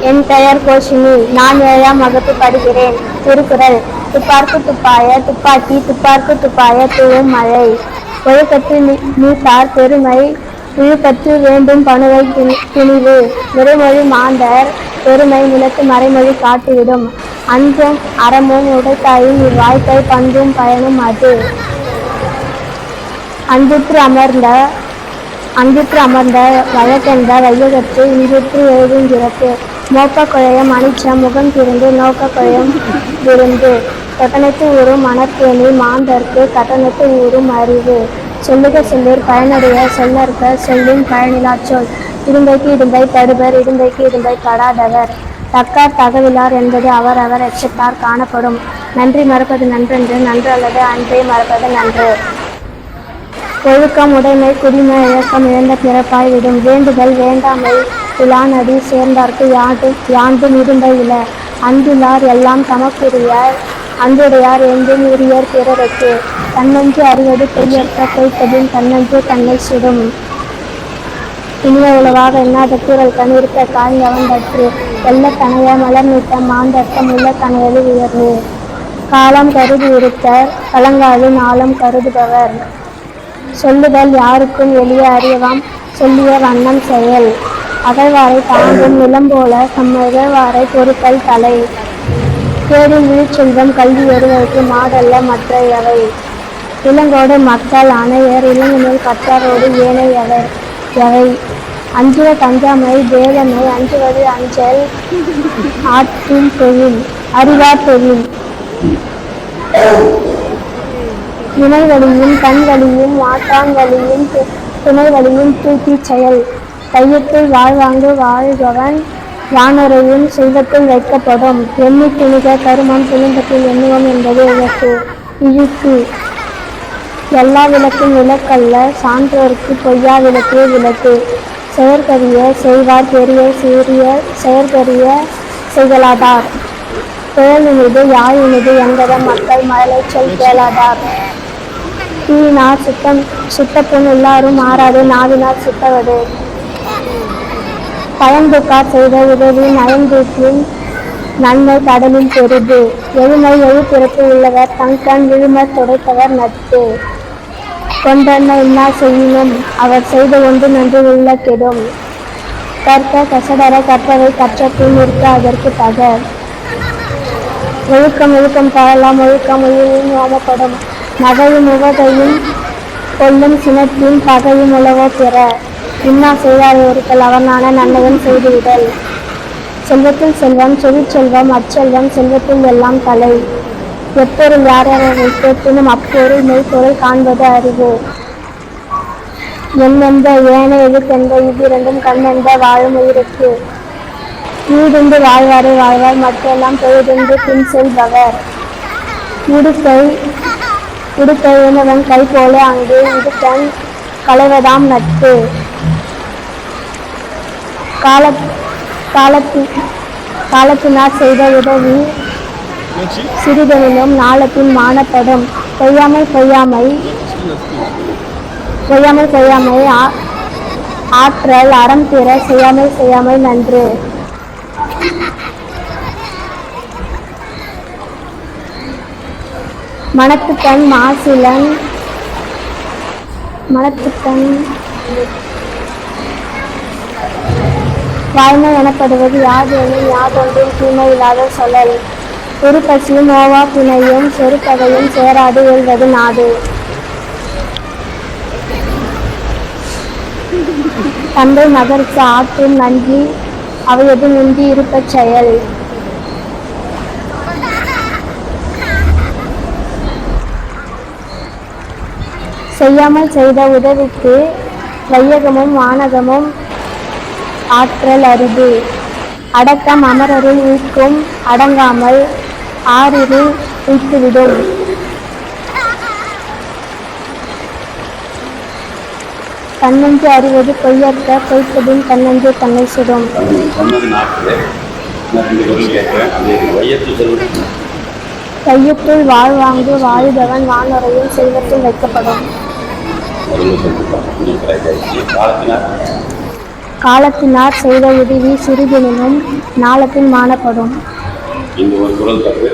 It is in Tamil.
என் பெயர் கோஷினி. நான் ஏழாம் வகுப்பு படிக்கிறேன். திருக்குறள். துப்பார்க்கு துப்பாய துப்பாக்கி துப்பார்க்கு துப்பாய தூவும் மழை. ஒழுக்கத்து நீ- பெருமை. இழுக்கத்து வேண்டும் பணுவை துணிவு நிறைமொழி மாந்தர் பெருமை நிலத்து மறைமொழி காட்டிவிடும். அன்றும் அறமும் உடைத்தாயும் இவ்வாழ்க்கை பண்பும் பயனும் அது. அன்புற்று அமர்ந்த அன்புற்று அமர்ந்த வழக்கென்ற வையகத்து எழுதும் சிறப்பு. மோப்ப குழையம் அனிச்சம் முகம் திருந்து நோக்க குழையம் விருந்து. கட்டணத்து ஊறும் மணற்கேணி மாந்தர்க்கு கட்டணத்து ஊறும் அறிவு. சொல்லுக சொல்லிர் பயனுடைய சொல்லற்க சொல்லின் பயனிலாச் சொல். இரும்பைக்கு இடும்பை தடுபர் இடும்பைக்கு இடும்பை படாதவர். தக்கார் தகவிலார் என்பது அவர் அவர் எச்சத்தார் காணப்படும். நன்றி மறப்பது நன்றென்று நன்று அல்லது அன்பை மறப்பது நன்று. ஒழுக்கம் உடைமை குடிமை இழக்கம் இழந்த பிறப்பாய் விடும். வேண்டுதல் வேண்டாமை இலானடி சேர்ந்தார்க்கு யாண்டு யாண்டும் இருந்த இல அன்பிலார் எல்லாம் தமக்குரியார். அன்புடையார் எங்கும் உரியர் பிறருக்கு. தன்னஞ்சு அறிவது பெய்யற்ற பொய்த்தபின் தன்னஞ்சு தன்னை சுடும். இனிய உளவாக எண்ணாத கூறல் கணிருக்க காய்ந்தவன் தற்று வெள்ள தனைய மலர் நீட்ட மாந்தர்த்தம் உள்ள தனையது உயர்வு. காலம் கருதி இருத்த கலங்காது நாளம் கருதுபவர். சொல்லுதல் யாருக்கும் எளிய அறியவாம் சொல்லிய வண்ணம் செயல். அகழ்வாரை தாங்கும் நிலம் போல சம்மகழ்வாரை பொறுத்தல் தலை. கேடும் விழிச்செல்வம் கல்வி ஒருவருக்கு மாடல்ல மற்றையவை. இளங்கோடு மக்கள் அணையர் இளங்கனில் கற்றாரோடு ஏனையவர் எவை அஞ்சுவ தஞ்சாமை தேவனை அஞ்சுவது அஞ்சல் ஆற்றும் தொழில் அறிவார் தொழில். வினை கண் வழியும் மாற்றான் வழியும் துணை வழியும் தூக்கிச் செயல். கையத்தில் வாழ்வாங்கு வாழ்பவன் வானுரையும் செல்வத்தில் வைக்கப்படும். எண்ணி துணிக கருமம் துணிந்தத்தில் எண்ணுவோம் என்பது இழக்கு இழுக்கு எல்லா விளக்கும் விளக்கல்ல சான்றோருக்கு பொய்யா விளக்கே விளக்கு. செயற்கரிய செய்வார் பெரிய சீரிய செயற்கரிய செய்கலாதார் செயலினிது யாழினிது என்பத மக்கள் மழலை சொல் கேளாதார். தீனா சுத்தம் சுத்தப்புண் எல்லாரும் மாறாது நாவினார் சுத்தவது பயந்துக்கார் செய்த உதவி நயந்தூக்கின் நன்மை கடலில் பெரிது. எழுமை எழுப்பிறப்பு உள்ளவர் தங்கன் விழுமர் துடைத்தவர் நட்பு. கொண்டென்ன இன்னா செய்யினும் அவர் செய்த ஒன்று நன்று உள்ள கெடும். கற்க கசடர கற்பவை கற்ற இருக்க அதற்கு தக ஒழுக்கம் ஒழுக்கம் பாழலாம் ஒழுக்கம் ஒழுங்கும் வாழப்படும் நகையும் உவகையும் கொல்லும் சினத்தின் பகையும் உழவோ பிற. இன்னா செய்தார் ஒருத்தல் அவனான நன்மையும் செய்துவிடல். செல்வத்தில் செல்வம் செவிச்செல்வம் அச்செல்வம் செல்வத்தில் எல்லாம் தலை. எப்பொருள் யார் யாரை கேட்பினும் அப்பொருள் மெய்ப்பொருள் காண்பது அறிவு. எண்ணெந்த ஏன எழுத்தெந்த இவ்விரண்டும் கண்ணெந்த வாழும் உயிருக்கு. வீடுண்டு வாழ்வாரே வாழ்வார் மற்றெல்லாம் பொழுதுண்டு பின் செல்பவர். உடுக்கை உடுக்கை உணவன் கை போல அங்கு இடுக்கண் களைவதாம் நட்பு. கால காலத்தி காலத்தினார் செய்த உதவி சிறிதெனினும் நாளத்தின் மானப்படும். பொய்யாமை பொய்யாமை. பொய்யாமை ஆ- ஆற்றல் அறம் பிற செய்யாமை செய்யாமை நன்று. மனத்துக்கண் மாசிலன். மனத்துக்கண் வாய்மை எனப்படுவது யாதெனில் யாதொன்றும் தீமை இல்லாத சொல்லல். ஒரு பசியும் ஓவா துணையும் செருப்பகையும் சேராது எழுவது நாடு. தந்தை மகருக்கு ஆற்றும் நன்றி அவையது முந்தி இருப்பச் செயல். செய்யாமல் செய்த உதவிக்கு வையகமும் வானகமும் ஆற்றல் அரிது. அடக்கம் அமரருள் உய்க்கும் அடங்காமல் ஆறிருள் உய்த்துவிடும் தன்னஞ்சு அறிவது பொய்யற்ற பொய்ப்பதும் தன்னஞ்சு தன்னை சுடும். கையத்துள் வாழ் நான் ரெண்டு குரல் வாழ்வாங்கு வாழுபவன் வானுரையில் செல்வத்தில் வைக்கப்படும். காலத்தினார் செய்த உதவி சிறிதெனினும் நாளத்தின் மாணப்படும் இந்த ஒரு குரல் தப்பு